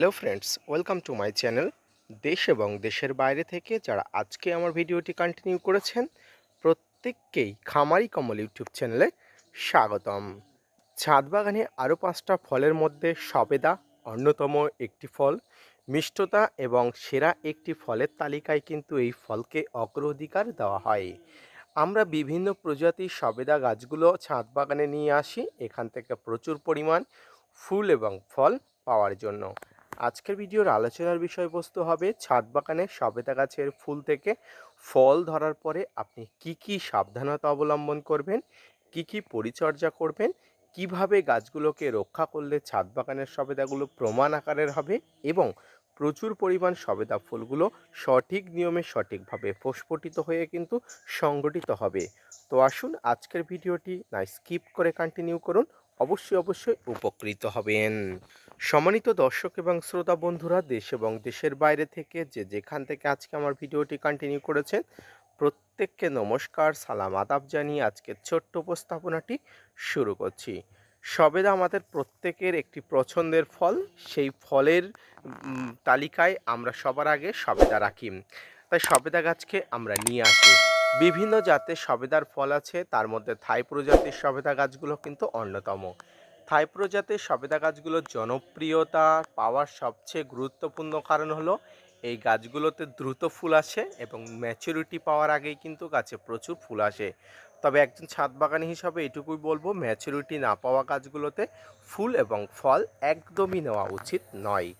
Hello friends, welcome to my channel দেশ এবং দেশের বাইরে থেকে যারা আজকে আমার ভিডিওটি কন্টিনিউ করেছেন, প্রত্যেককেই খামারি কমল ইউটিউব চ্যানেলে স্বাগতম। ছাদ বাগানে আরও পাঁচটা ফলের মধ্যে সবেদা অন্যতম একটি ফল, মিষ্টতা এবং সেরা একটি ফলের তালিকায় কিন্তু এই ফলকে অগ্রাধিকার দেওয়া হয়। আমরা বিভিন্ন প্রজাতির সবেদা গাছগুলো ছাদ বাগানে নিয়ে আসি, এখান থেকে প্রচুর পরিমাণ ফুল এবং ফল পাওয়ার জন্য। আজকের ভিডিওর আলোচনার বিষয়বস্তু হবে ছাদ বাগানে সবেদা গাছের ফুল থেকে ফল ধরার পরে আপনি কি কি সাবধানতা অবলম্বন করবেন, কি কি পরিচর্যা করবেন, কীভাবে গাছগুলোকে রক্ষা করলে ছাদ বাগানের সবেদাগুলো প্রমাণ আকারের হবে এবং প্রচুর পরিমাণ সবেদা ফুলগুলো সঠিক নিয়মে সঠিকভাবে প্রস্ফুটিত হয়ে কিন্তু সংগঠিত হবে। তো আসুন আজকের ভিডিওটি না স্কিপ করে কন্টিনিউ করুন, অবশ্যই অবশ্যই উপকৃত হবেন। সম্মানিত দর্শক এবং শ্রোতা বন্ধুরা, দেশ এবং দেশের বাইরে থেকে যে যেখান থেকে আজকে আমার ভিডিওটি কন্টিনিউ করেছেন, প্রত্যেককে নমস্কার, সালাম, আদাব জানিয়ে আজকের ছোট্ট উপস্থাপনাটি শুরু করছি। সবেদা আমাদের প্রত্যেকের একটি পছন্দের ফল, সেই ফলের তালিকায় আমরা সবার আগে সবেদা রাখি। তাই সবেদা গাছকে আমরা নিয়ে আসি। বিভিন্ন জাতের সবেদার ফল আছে, তার মধ্যে থাই প্রজাতির সবেদা গাছগুলো কিন্তু অন্যতম। থাই প্রজাতির সবেদা গাছগুলোর জনপ্রিয়তা পাওয়ার সবচেয়ে গুরুত্বপূর্ণ কারণ হলো, এই গাছগুলোতে দ্রুত ফুল আসে এবং ম্যাচুরিটি পাওয়ার আগেই কিন্তু গাছে প্রচুর ফুল আসে। তবে একজন ছাদ বাগানি হিসাবে এটুকুই বলব ম্যাচুরিটি না পাওয়া গাছগুলোতে ফুল এবং ফল একদমই নেওয়া উচিত নয়।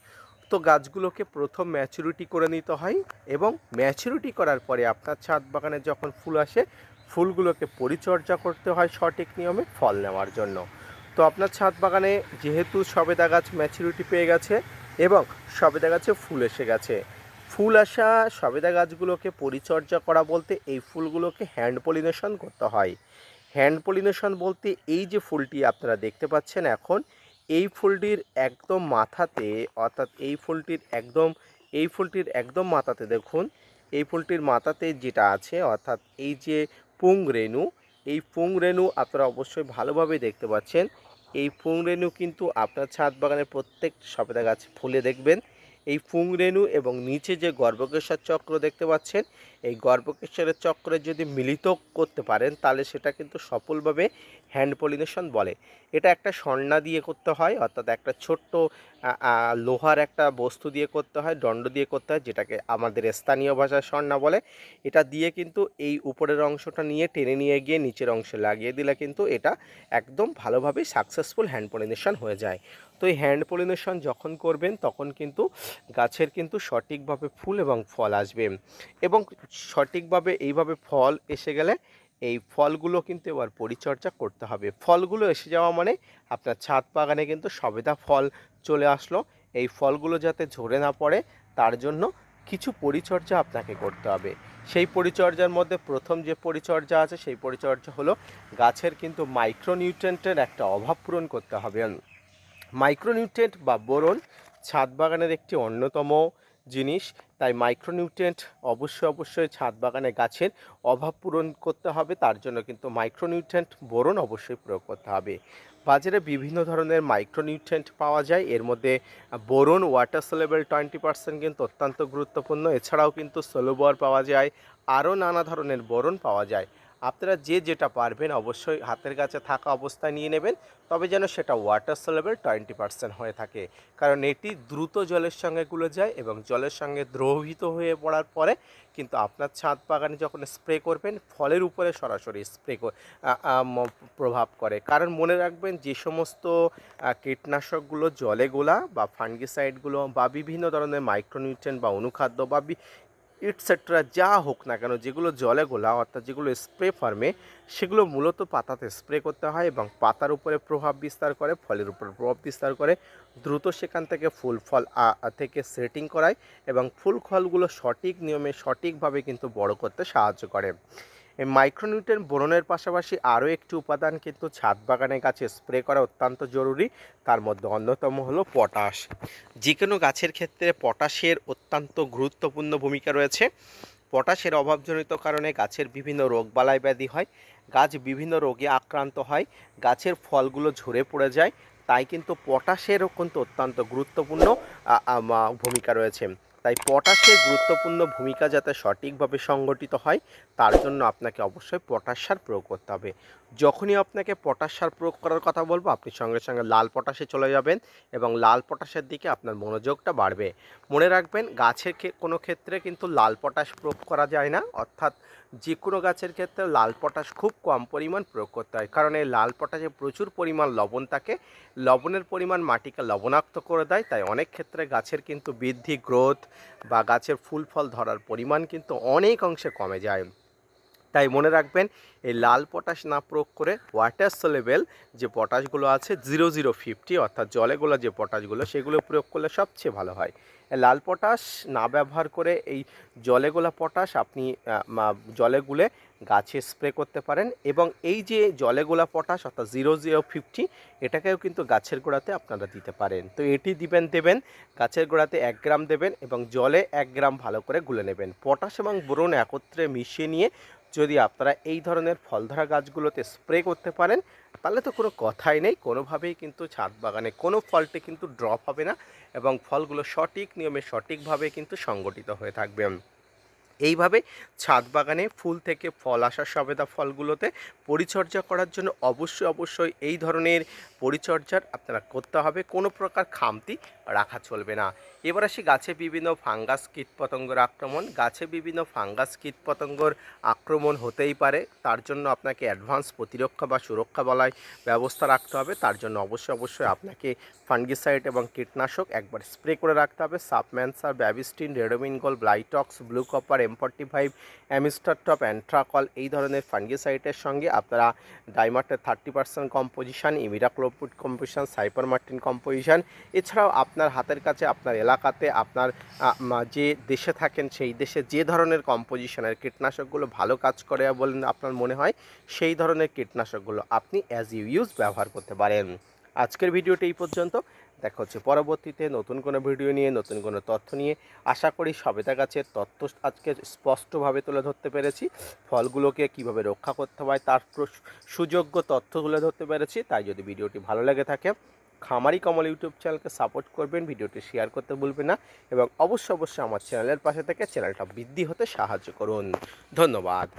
তো গাছগুলোকে প্রথম ম্যাচুরিটি করে নিতে হয় এবং ম্যাচুরিটি করার পরে আপনার ছাদ বাগানে যখন ফুল আসে, ফুলগুলোকে পরিচর্যা করতে হয় সঠিক নিয়মে ফল নেওয়ার জন্য। তো আপনার ছাদ বাগানে যেহেতু সবেদা গাছ ম্যাচুরিটি পেয়ে গেছে এবং সবেদা গাছে ফুল এসে গেছে, ফুল আসা সবেদা গাছগুলোকে পরিচর্যা করা বলতে এই ফুলগুলোকে হ্যান্ড পলিনেশন করতে হয়। হ্যান্ড পলিনেশন বলতে এই যে ফুলটি আপনারা দেখতে পাচ্ছেন এখন, এই ফুলটির একদম মাথাতে, অর্থাৎ এই ফুলটির একদম, এই ফুলটির একদম মাথাতে দেখুন, এই ফুলটির মাথাতে যেটা আছে, অর্থাৎ এই যে পুং রেণু এই পুং রেণু আপনারা অবশ্যই ভালোভাবে দেখতে পাচ্ছেন। এই পুং রেণু কিন্তু আপনার ছাদ বাগানের প্রত্যেক সবেদা গাছ ফুলে দেখবেন। এই পুং রেণু এবং নিচে যে গর্ভকেশ্বর চক্র দেখতে পাচ্ছেন, এই গর্ভকেশ্বরের চক্রে যদি মিলিত করতে পারেন, তাহলে সেটা কিন্তু সফলভাবে হ্যান্ড পলিনেশন বলে। এটা একটা স্বর্ণা দিয়ে করতে হয়, অর্থাৎ একটা ছোট্ট লোহার একটা বস্তু দিয়ে করতে হয়, দণ্ড দিয়ে করতে হয়, যেটাকে আমাদের স্থানীয় ভাষায় স্বর্ণা বলে। এটা দিয়ে কিন্তু এই উপরের অংশটা নিয়ে টেনে নিয়ে গিয়ে নিচের অংশে লাগিয়ে দিলে কিন্তু এটা একদম ভালোভাবে সাকসেসফুল হ্যান্ড পলিনেশন হয়ে যায়। তো এই হ্যান্ড পলিনেশন যখন করবেন, তখন কিন্তু গাছের কিন্তু সঠিকভাবে ফুল এবং ফল আসবে। এবং সঠিকভাবে এইভাবে ফল এসে গেলে এই ফলগুলো কিন্তু এবার পরিচর্যা করতে হবে। ফলগুলো এসে যাওয়া মানে আপনার ছাদ বাগানে কিন্তু সবেদা ফল চলে আসলো। এই ফলগুলো যাতে ঝরে না পড়ে, তার জন্য কিছু পরিচর্যা আপনাকে করতে হবে। সেই পরিচর্যার মধ্যে প্রথম যে পরিচর্যা আছে, সেই পরিচর্যা হলো গাছের কিন্তু মাইক্রোনিউট্রেন্টের একটা অভাব পূরণ করতে হবে। মাইক্রোনিউট্রেন্ট বা বোরন ছাদ বাগানের একটি অন্যতম জিনিস। তাই মাইক্রোনিউট্রেন্ট অবশ্যই অবশ্যই ছাদ বাগানে গাছের অভাব পূরণ করতে হবে, তার জন্য কিন্তু মাইক্রোনিউট্রেন্ট বোরন অবশ্যই প্রয়োগ করতে হবে। বাজারে বিভিন্ন ধরনের মাইক্রোনিউট্রেন্ট পাওয়া যায়, এর মধ্যে boron, water soluble twenty percent কিন্তু অত্যন্ত গুরুত্বপূর্ণ। এছাড়াও কিন্তু সোলোবর পাওয়া যায়, আরও নানা ধরনের বোরন পাওয়া যায়। আপনারা যে যেটা পারবেন অবশ্যই হাতের কাছে থাকা অবস্থায় নিয়ে নেবেন, তবে যেন সেটা ওয়াটার সোলেবল টোয়েন্টি পার্সেন্ট হয়ে থাকে। কারণ এটি দ্রুত জলের সঙ্গে গুলে যায় এবং জলের সঙ্গে দ্রবীভূত হয়ে পড়ার পরে কিন্তু আপনার ছাদ বাগানে যখন স্প্রে করবেন, ফলের উপরে সরাসরি স্প্রে প্রভাব করে। কারণ মনে রাখবেন যে সমস্ত কীটনাশকগুলো জলে গোলা বা ফাঙ্গিসাইডগুলো বা বিভিন্ন ধরনের মাইক্রোনিউট্রেন বা অনুখাদ্য বি- ইটসেট্রা যা হোক না কেন, যেগুলো জলে গোলা অর্থাৎ যেগুলো স্প্রে ফার্মে সেগুলো মূলত পাতাতে স্প্রে করতে হয় এবং পাতার উপরে প্রভাব বিস্তার করে, ফলের উপরে প্রভাব বিস্তার করে, দ্রুত সেখান থেকে ফুল, ফল থেকে সেটিং করায় এবং ফুল, ফলগুলো সঠিক নিয়মে সঠিকভাবে কিন্তু বড় করতে সাহায্য করে। এই মাইক্রোনিউট্রেন বোরনের পাশাপাশি আরও একটি উপাদান কিন্তু ছাদ বাগানে গাছে স্প্রে করা অত্যন্ত জরুরি। তার মধ্যে অন্যতম হলো পটাশ। যে কোনো গাছের ক্ষেত্রে পটাশের অত্যন্ত গুরুত্বপূর্ণ ভূমিকা রয়েছে। পটাশের অভাবজনিত কারণে গাছের বিভিন্ন রোগ রোগবালাই ব্যাধি হয়। গাছ বিভিন্ন রোগে আক্রান্ত হয়। গাছের ফলগুলো ঝরে পড়ে যায়। তাই কিন্তু পটাশেরও কিন্তু অত্যন্ত গুরুত্বপূর্ণ ভূমিকা রয়েছে। তাই পটাশের গুরুত্বপূর্ণ ভূমিকা যাতে সঠিকভাবে সংগঠিত হয়, তার জন্য আপনাকে অবশ্যই পটাশ সার প্রয়োগ করতে হবে। যখনই আপনাকে পটাশ সার প্রয়োগ করার কথা বলব, আপনি সঙ্গে সঙ্গে লাল পটাশে চলে যাবেন এবং লাল পটাশের দিকে আপনার মনোযোগটা বাড়বে। মনে রাখবেন, গাছের কোনো ক্ষেত্রে কিন্তু লাল পটাশ প্রয়োগ করা যায় না। অর্থাৎ যে কোনো গাছের ক্ষেত্রে লাল পটাশ খুব কম পরিমাণ প্রয়োগ করতে হয়। কারণ এই লাল পটাশে প্রচুর পরিমাণ লবণ থাকে। লবণের পরিমাণ মাটিকে লবণাক্ত করে দেয়। তাই অনেক ক্ষেত্রে গাছের কিন্তু বৃদ্ধি গ্রোথ বা গাছের ফুল ফল ধরার পরিমাণ কিন্তু অনেক অংশে কমে যায়। তাই মনে রাখবেন, এই লাল পটাশ না প্রয়োগ করে ওয়াটার সোলেবেল যে পটাশগুলো আছে জিরো জিরো ফিফটি অর্থাৎ জলে গোলা যে পটাশগুলো, সেগুলো প্রয়োগ করলে সবচেয়ে ভালো হয়। লাল পটাশ না ব্যবহার করে এই জলে গোলা পটাশ আপনি জলে গুলে গাছে স্প্রে করতে পারেন এবং এই যে জলে গোলা পটাশ, অর্থাৎ জিরো জিরো ফিফটি এটাকেও কিন্তু গাছের গোড়াতে আপনারা দিতে পারেন। তো এটি দিবেন, দেবেন, গাছের গোড়াতে এক গ্রাম দেবেন এবং জলে এক গ্রাম ভালো করে গুলে নেবেন। পটাশ এবং বোরন একত্রে মিশিয়ে নিয়ে যদি আপনারা এই ধরনের ফলধরা গাছগুলোতে স্প্রে করতে পারেন, তাহলে তো কোনো কথাই নেই। কোনোভাবেই কিন্তু ছাদ বাগানে কোনো ফলটি কিন্তু ড্রপ হবে না এবং ফলগুলো সঠিক নিয়মে, সঠিকভাবে কিন্তু সংগঠিত হয়ে থাকবে। এইভাবে ছাদ বাগানে ফুল থেকে ফল আসা সবেদা ফলগুলোতে পরিচর্যা করার জন্য অবশ্যই অবশ্যই এই ধরনের পরিচর্যার আপনারা করতে হবে। কোনো প্রকার খামতি রাখা চলবে না। এবার আসি গাছে বিভিন্ন ফাঙ্গাস কীটপতঙ্গের আক্রমণ। গাছে বিভিন্ন ফাঙ্গাস কীটপতঙ্গর আক্রমণ হতেই পারে। তার জন্য আপনাকে অ্যাডভান্স প্রতিরক্ষা বা সুরক্ষা বলায় ব্যবস্থা রাখতে হবে। তার জন্য অবশ্যই অবশ্যই আপনাকে ফাঙ্গিসাইড এবং কীটনাশক একবার স্প্রে করে রাখতে হবে। সাবম্যানসার Bavistin Ridomil Gold Blitox blue copper M forty five Amistar Top Antracol এই ধরনের ফাঙ্গিসাইডের সঙ্গে আপনারা ডাইমার্টের থার্টি পার্সেন্ট কম্পোজিশন ইমিরাক্লোপুট কম্পোজিশন সাইপার মার্টিন কম্পোজিশন এছাড়াও আপনার হাতের কাছে, আপনার এলাকাতে, আপনার যে দেশে থাকেন, সেই দেশে যে ধরনের কম্পোজিশনের কীটনাশকগুলো ভালো কাজ করে বলে আপনার মনে হয়, সেই ধরনের কীটনাশকগুলো আপনি অ্যাজ ইউ ইউজ ব্যবহার করতে পারেন। আজকের ভিডিওটি এই পর্যন্ত। দেখা হচ্ছে পরবর্তীতে নতুন কোনো ভিডিও নিয়ে, নতুন কোনো তথ্য নিয়ে। আশা করি সবেদা গাছের তথ্য আজকে স্পষ্টভাবে তুলে ধরতে পেরেছি। ফলগুলোকে কীভাবে রক্ষা করতে হয়, তার সুযোগ্য তথ্য তুলে ধরতে পেরেছি। তাই যদি ভিডিওটি ভালো লেগে থাকে খামারি কমল ইউটিউব চ্যানেলকে সাপোর্ট করবেন, ভিডিওটি শেয়ার করতে ভুলবেন না এবং অবশ্যই অবশ্যই আমার চ্যানেলের পাশে থেকে চ্যানেলটা বৃদ্ধি হতে সাহায্য করুন। ধন্যবাদ।